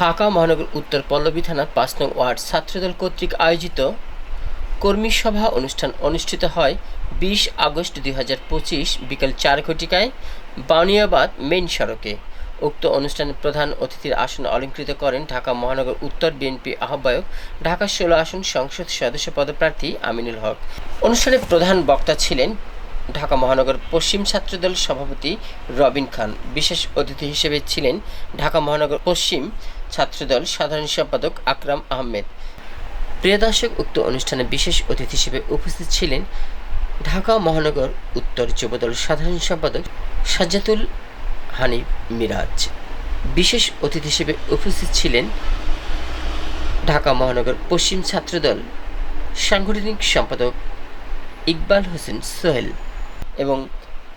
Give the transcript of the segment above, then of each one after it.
ঢাকা মহানগর উত্তর পল্লবী থানার পাঁচ নং ওয়ার্ড ছাত্রদল কর্তৃক আয়োজিত কর্মী সভা অনুষ্ঠান অনুষ্ঠিত হয় বিশ আগস্ট দুই হাজার পঁচিশ বিকেল চার ঘটিকায় বানিয়াবাদ মেন সড়কে। উক্ত অনুষ্ঠানে প্রধান অতিথির আসন অলঙ্কৃত করেন ঢাকা মহানগর উত্তর বিএনপি আহ্বায়ক, ঢাকা ষোলো আসন সংসদ সদস্য পদপ্রার্থী আমিনুল হক। অনুষ্ঠানে প্রধান বক্তা ছিলেন ঢাকা মহানগর পশ্চিম ছাত্রদল সভাপতি রবিন খান। বিশেষ অতিথি হিসেবে ছিলেন ঢাকা মহানগর পশ্চিম ছাত্রদল সাধারণ সম্পাদক আকরাম আহমেদ। প্রিয় দর্শক, উক্ত অনুষ্ঠানে বিশেষ অতিথি হিসেবে উপস্থিত ছিলেন ঢাকা মহানগর উত্তর যুবদল সাধারণ সম্পাদক সাজ্জাতুল হানিফ মিরাজ। বিশেষ অতিথি হিসেবে উপস্থিত ছিলেন ঢাকা মহানগর পশ্চিম ছাত্রদল সাংগঠনিক সম্পাদক ইকবাল হোসেন সোহেল এবং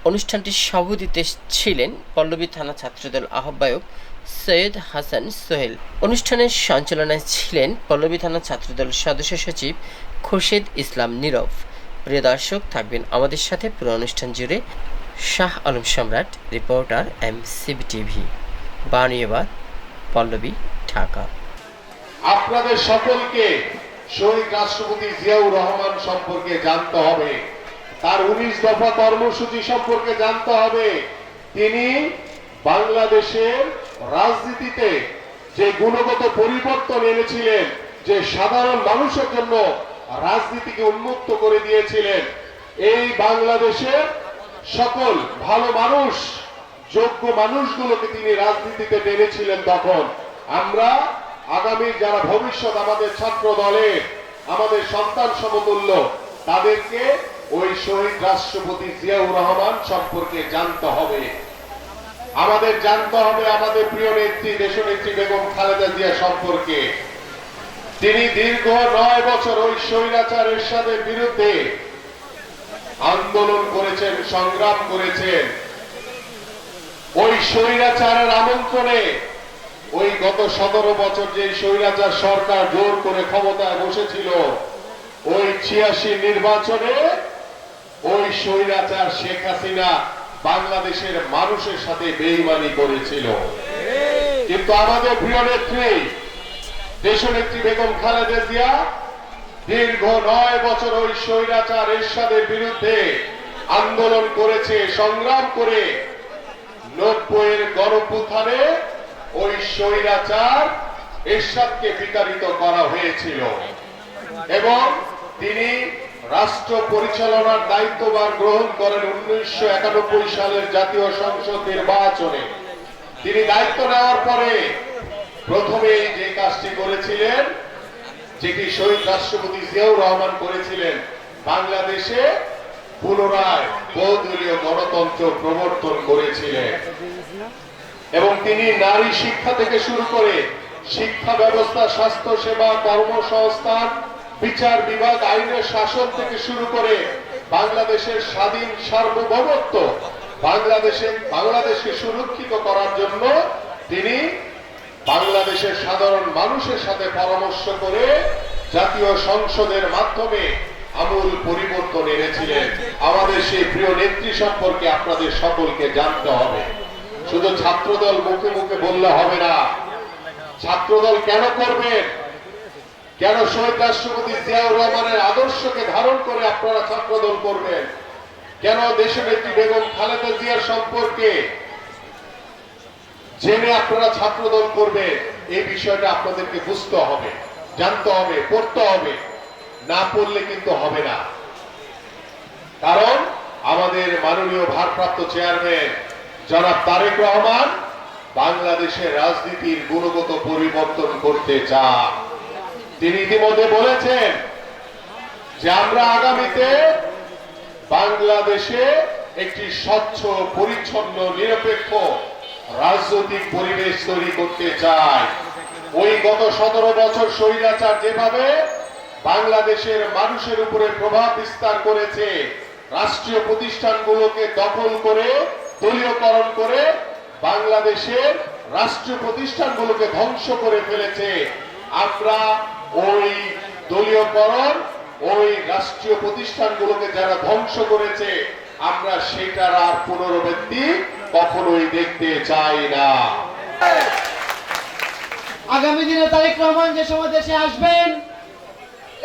অনুষ্ঠানটির সভাপতিতে ছিলেন পল্লবী থানা ছাত্রদল আহ্বায়ক সৈয়দ হাসান সোহেল অনুষ্ঠানের সঞ্চালনায় ছিলেন পল্লবী থানা ছাত্রদল সদস্য সচিব খোরশেদ ইসলাম নীরব। প্রিয় দর্শক, থাকবেন আমাদের সাথে পুরো অনুষ্ঠান জুড়ে Shah Alam Samrat, reporter M CB TV Baniabad Pallabi, Dhaka. আপনাদের সকলকে শহীদ রাষ্ট্রপতি জিয়াউর রহমান সম্পর্কে জানতে হবে। তার উনিশ দফা কর্মসূচি সম্পর্কে জানতে হবে। তিনি বাংলাদেশের রাজনীতিতে যে গুণগত পরিবর্তন এনেছিলেন, যে সাধারণ মানুষের জন্য রাজনীতিকে উন্মুক্ত করে দিয়েছিলেন, এই বাংলাদেশের সকল ভালো মানুষ, যোগ্য মানুষগুলোকে তিনি রাজনীতিতে টেনেছিলেন তখন। আমরা আগামী যারা ভবিষ্যৎ আমাদের ছাত্র দলে, আমাদের সন্তান সমতুল্য, তাদেরকে ওই শহীদ রাষ্ট্রপতি জিয়াউর রহমান সম্পর্কে জানতে হবে। আমাদের জানতে হবে আমাদের প্রিয় নেত্রী দেশনেত্রী বেগম খালেদা জিয়া সম্পর্কে। তিনি দীর্ঘ নয় বছর ওই স্বৈরাচার এরশাদের বিরুদ্ধে আন্দোলন করেছেন, সংগ্রাম করেছেন। ওই স্বৈরাচারের আমন্ত্রণে ওই গত সতেরো বছর যে স্বৈরাচার সরকার জোর করে ক্ষমতায় বসেছিল, ওই ছিয়াশি নির্বাচনে ওই স্বৈরাচার শেখ হাসিনা বাংলাদেশের মানুষের সাথে বেইমানি করেছিল। কিন্তু আমাদের প্রিয় নেত্রী, দেশনেত্রী বেগম খালেদা জিয়া দীর্ঘ নয় বছর ওই স্বৈরাচার এরশাদের বিরুদ্ধে আন্দোলন করেছে, সংগ্রাম করে নব্বইয়ের গণপুথানে ওই স্বৈরাচার এরশাদকে বিতাড়িত করা হয়েছিল। এবং তিনি রাষ্ট্র পরিচালনার দায়িত্বভার গ্রহণ করেন উনিশশো একানব্বই সালের জাতীয় সংসদ নির্বাচনে। তিনি দায়িত্ব নেওয়ার পরে প্রথমে যে কাজটি করেছিলেন, যেটি শহীদ রাষ্ট্রপতি জিয়াউর রহমান করেছিলেন, বাংলাদেশে পুনরায় বহুদলীয় গণতন্ত্র প্রবর্তন করেছিলেন। এবং তিনি নারী শিক্ষা থেকে শুরু করে শিক্ষা ব্যবস্থা স্বাস্থ্য সেবা কর্মসংস্থান বিচার বিভাগ আইনের শাসন থেকে শুরু করে বাংলাদেশের স্বাধীন সার্বভৌমত্ব, বাংলাদেশে বাংলাদেশকে সুরক্ষিত করার জন্য তিনি বাংলাদেশের সাধারণ মানুষের সাথে পরামর্শ করে জাতীয় সংসদের মাধ্যমে আমূল পরিবর্তন এনেছিলেন। আমাদের সেই প্রিয় নেত্রী সম্পর্কে আপনাদের সকলকে জানতে হবে। শুধু ছাত্রদল মুখে মুখে বললে হবে না, ছাত্রদল কেন করবেন? কেন শহীদ রাষ্ট্রপতি জিয়াউর রহমানের আদর্শকে ধারণ করে আপনারা ছাত্রদল করবেন। কেন দেশের নেত্রী বেগম খালেদা জিয়ার সম্পর্কে জেনে আপনারা ছাত্রদল করবেন এই বিষয়টা আপনাদেরকে বুঝতে হবে, জানতে হবে, পড়তে হবে। না পড়লে কিন্তু হবে না। কারণ আমাদের মাননীয় ভারপ্রাপ্ত চেয়ারম্যান জনাব তারেক রহমান বাংলাদেশের রাজনীতির গুণগত পরিবর্তন করতে চান। তিনি ইতিমধ্যে বলেছেন যে আমরা আগামীতে বাংলাদেশে একটি স্বচ্ছ, পরিচ্ছন্ন, নিরপেক্ষ রাজনৈতিক পরিবেশ তৈরি করতে চায় ওই গত সতেরো বছর স্বৈরাচার যেভাবে বাংলাদেশের মানুষের উপরে প্রভাব বিস্তার করেছে, রাষ্ট্রীয় প্রতিষ্ঠানগুলোকে দখল করে, দলীয়করণ করে, বাংলাদেশের রাষ্ট্রীয় প্রতিষ্ঠানগুলোকে ধ্বংস করে ফেলেছে। আমরা ওই দলীয়করণ ওই রাষ্ট্রীয় প্রতিষ্ঠানগুলোকে যারা ধ্বংস করেছে, আমরা সেটার আর পুনরাবৃত্তি কখনোই দেখতে চাই না। আগামী দিনে তারেক রহমান যে সময় দেশে আসবেন,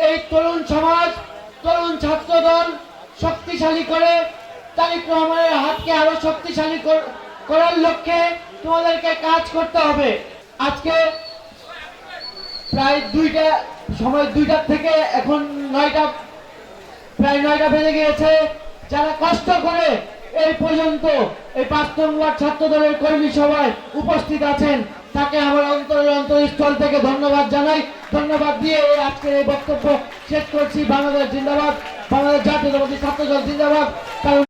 এই তরুণ সমাজ, তরুণ ছাত্র দল শক্তিশালী করে, তারেক রহমানের হাতকে আরও শক্তিশালী করার লক্ষ্যে তোমাদেরকে কাজ করতে হবে। আজকে প্রায় দুইটা, সময় দুইটার থেকে এখন নয়টা, প্রায় নয়টা বেজে গিয়েছে। যারা কষ্ট করে এই পর্যন্ত এই পাঁচ নম্বর ছাত্র দলের কর্মী সভায় উপস্থিত আছেন, তাকে আমার অন্তরের অন্তরস্থল থেকে ধন্যবাদ জানাই। ধন্যবাদ দিয়ে এই আজকের এই বক্তব্য শেষ করছি। বাংলাদেশ জিন্দাবাদ, বাংলাদেশ জাতীয়তাবাদী ছাত্র দল জিন্দাবাদ। কারণ